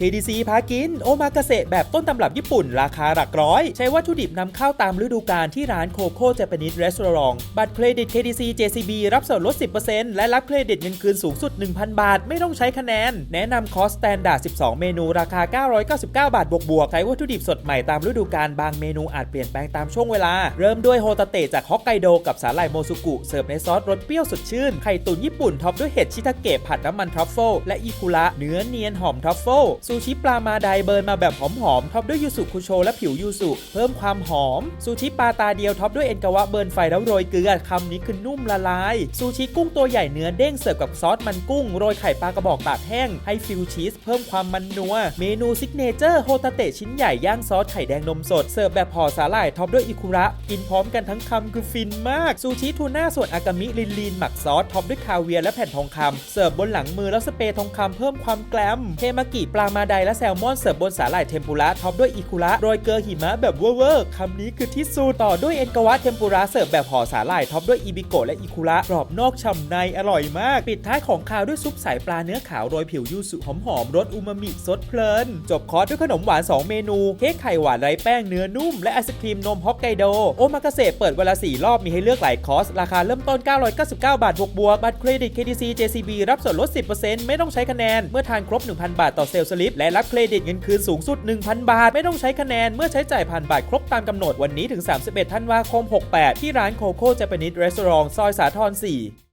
KDC พากิน โอมากาเสะแบบต้นตำรับญี่ปุ่น ราคาหลักร้อย ใช้วัตถุดิบนำเข้าตามฤดูกาลที่ร้านโคโค่เจแปนิสรีสอร์ทบัตรเครดิต KDC JCB รับส่วนลด 10%และรับเครดิตเงินคืนสูงสุด 1,000 บาท ไม่ต้องใช้คะแนน แนะนำคอสแตนดาร์ด12 เมนูราคา 999 บาทบวกบวกๆใช้วัตถุดิบสดใหม่ตามฤดูกาลบางเมนูอาจเปลี่ยนแปลงตามช่วงเวลา เริ่มด้วยโฮตาเตะจากฮอกไกโดกับสาหร่ายโมซุกุเสิร์ฟในซอสรสเปรี้ยวสดชื่นไข่ตุ๋นญี่ปุ่นท็อปด้วยเห็ดชิทาเกะผัดน้ำมันทรัฟเฟิลและอิคุระเนื้อเนียนหอมทรัฟเฟิลซูชิปลามาไดเบิร์นมาแบบหอมๆท็อปด้วยยูสุคุโชและผิวยูสุเพิ่มความหอม ซูชิปลาตาเดียวท็อปด้วยเอ็นกาวะเบิร์นไฟแล้วโรยเกลือคำนี้คือนุ่มละลาย ซูชิกุ้งตัวใหญ่เนื้อเด้งเสิร์ฟกับซอสมันกุ้ง โรยไข่ปลากระบอกตากแห้ง ให้ฟิลชีสเพิ่มความมันนัว เมนูซิกเนเจอร์โฮตาเตะชิ้นใหญ่ย่างซอสไข่แดงนมสดเสิร์ฟแบบห่อสาหร่ายท็อปด้วยอิคุระ กินพร้อมกันทั้งคำคือฟินมาก ซูชิทูน่าส่วนอากามิลินลีนหมักซอสท็อปด้วยคาเวียร์และแผ่นทองคำเสิร์ฟบนหลังมือแล้วสเปรย์ทองคำเพิ่มความแกลมเทมากิปลามาไดและแซลมอนเสิร์ฟบนสาหร่ายเทมปุระท็อปด้วยอิคุระโรยเกลือหิมะแบบเวอร์เวอร์คำนี้คือที่สุดต่อด้วยเอ็นกวะเทมปุระเสิร์ฟแบบห่อสาหร่ายท็อปด้วยอิบิโกะและอิคุระกรอบนอกฉ่ำในอร่อยมาก ปิดท้ายของคาวด้วยซุปสายปลาเนื้อขาวโรยผิวยูสุหอมๆรสอูมามิสดเพลิน จบคอร์สด้วยขนมหวาน 2 เมนูเค้กไข่หวานไร้แป้งเนื้อนุ่มและไอศครีมนมฮอกไกโดโอมากาเสะเปิดเวลา4รอบมีให้เลือกหลายคอร์สราคาเริ่มต้น 999 บาทบวกบวกบัตรเครดิต KDC JCB รับส่วนลด 10%ไม่ต้องใช้คะแนนเมื่อทานครบ 1,000 บาทต่อเซลล์สลิป และรับเครดิตเงินคืนสูงสุด 1,000 บาท ไม่ต้องใช้คะแนนเมื่อใช้จ่ายผ่านบัตรครบตามกำหนดวันนี้ถึง 31 ธันวาคม 68 ที่ร้านโคโค่เจแปนิสรีสอร์ทซอยสาทร4